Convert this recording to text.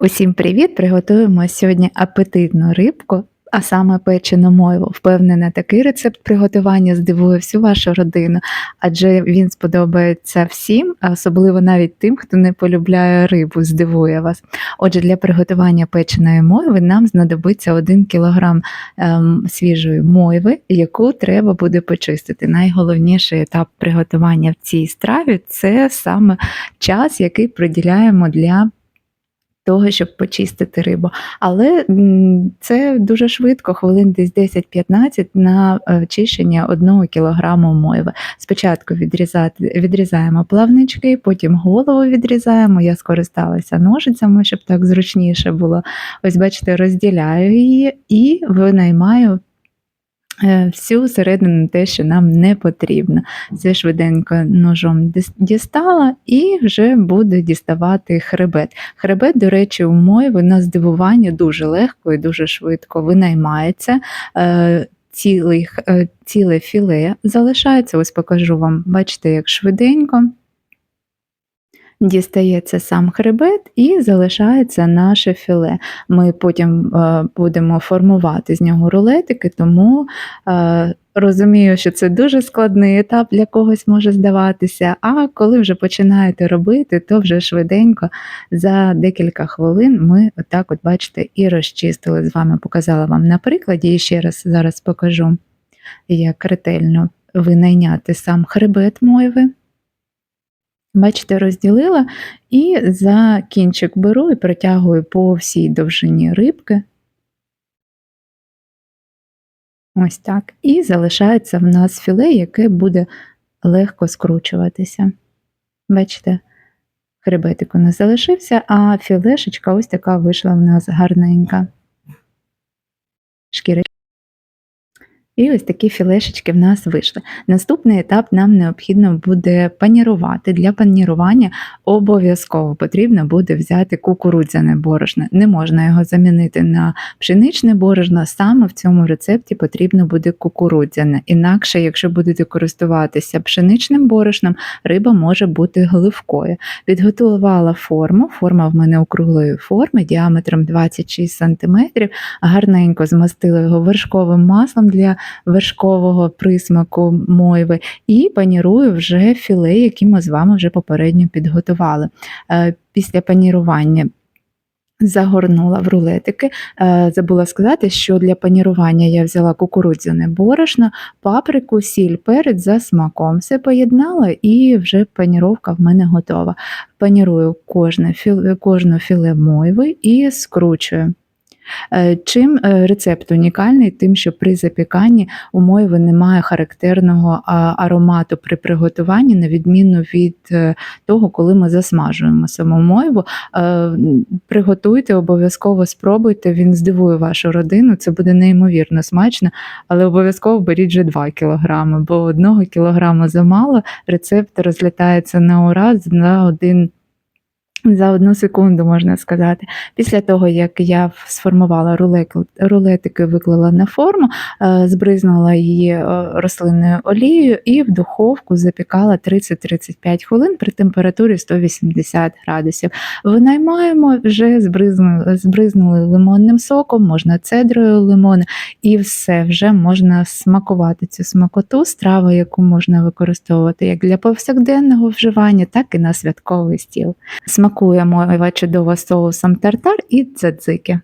Усім привіт! Приготуємо сьогодні апетитну рибку, а саме печену мойву. Впевнена, такий рецепт приготування здивує всю вашу родину, адже він сподобається всім, особливо навіть тим, хто не полюбляє рибу, здивує вас. Отже, для приготування печеної мойви нам знадобиться 1 кг ем, свіжої мойви, яку треба буде почистити. Найголовніший етап приготування в цій страві це саме час, який приділяємо для того, щоб почистити рибу. Але це дуже швидко, хвилин десь 10-15 на е, чищення 1 кілограму мойви. Спочатку відрізати, відрізаємо плавнички, потім голову відрізаємо. Я скористалася ножицями, щоб так зручніше було. Ось, бачите, розділяю її і винаймаю всю середину те, що нам не потрібно. Це швиденько ножом дістала і вже буду діставати хребет. Хребет, до речі, у мойви на здивування дуже легко і дуже швидко винаймається. Е, Цілий, е, ціле філе залишається, ось покажу вам, бачите, як швиденько. Дістається сам хребет і залишається наше філе. Ми потім е, будемо формувати з нього рулетики, тому е, розумію, що це дуже складний етап для когось може здаватися. А коли вже починаєте робити, то вже швиденько за декілька хвилин ми отак, от бачите, і розчистили з вами. Показала вам на прикладі, і ще раз зараз покажу, як ретельно винайняти сам хребет мойви. Бачите, розділила і за кінчик беру і протягую по всій довжині рибки. Ось так. І залишається в нас філе, яке буде легко скручуватися. Бачите, хребетик у нас залишився, а філешечка ось така вийшла в нас гарненька. Шкіри. І ось такі філешечки в нас вийшли. Наступний етап нам необхідно буде панірувати. Для панірування обов'язково потрібно буде взяти кукурудзяне борошно. Не можна його замінити на пшеничне борошно. Саме в цьому рецепті потрібно буде кукурудзяне. Інакше, якщо будете користуватися пшеничним борошном, риба може бути гливкою. Підготувала форму. Форма в мене округлої форми діаметром 26 см. Гарненько змастила його вершковим маслом для вершкового присмаку мойви, і панірую вже філе, які ми з вами вже попередньо підготували. Е, Після панірування загорнула в рулетики. Е, Забула сказати, що для панірування я взяла кукурудзяне борошно, паприку, сіль, перець за смаком. Все поєднала і вже паніровка в мене готова. Панірую кожне кожну філе мойви і скручую. Е, Чим е, рецепт унікальний, тим, що при запіканні у мойви немає характерного аромату при приготуванні, на відміну від е, того, коли ми засмажуємо саму мойву. Приготуйте, обов'язково спробуйте, він здивує вашу родину, це буде неймовірно смачно, але обов'язково беріть вже 2 кілограми, бо 1 кілограма замало, рецепт розлітається на ура за один. За одну секунду можна сказати. Після того, як я сформувала рулек- рулетики, виклала на форму, е, збризнула її е, рослинною олією і в духовку запікала 30-35 хвилин при температурі 180 градусів. Винаймаємо, вже збризнули, збризнули лимонним соком, можна цедрою лимона, і все вже можна смакувати цю смакоту, страву, яку можна використовувати як для повсякденного вживання, так і на святковий стіл. Смакує мова чудово соусом тартар і цадзики.